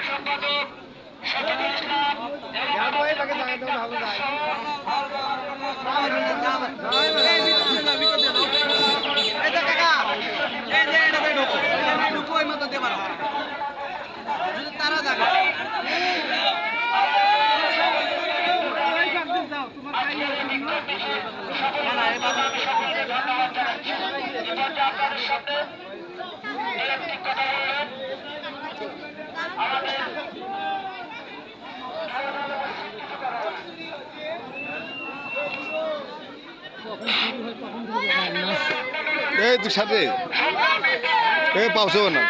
সম্পাদক সফিকুল ইসলাম এই তুই সাথে এ পাওছো না।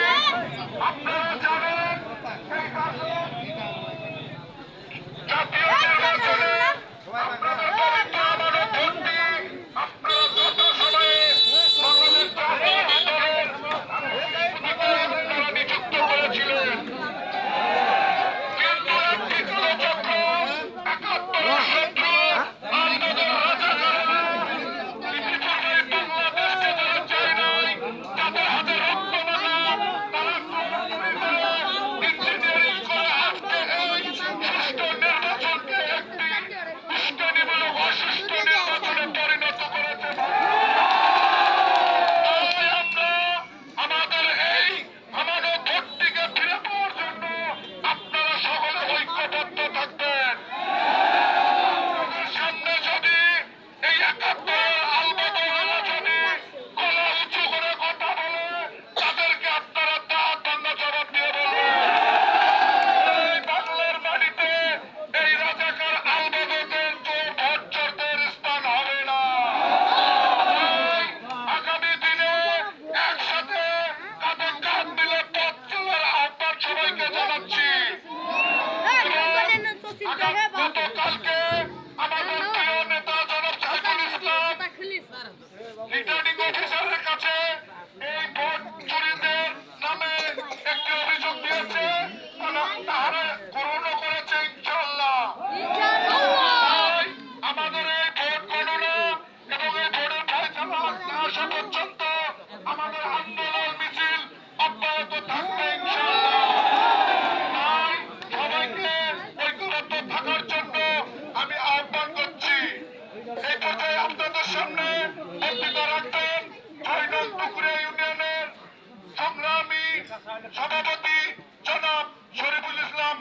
সভাপতি জনাব শরীফুল ইসলাম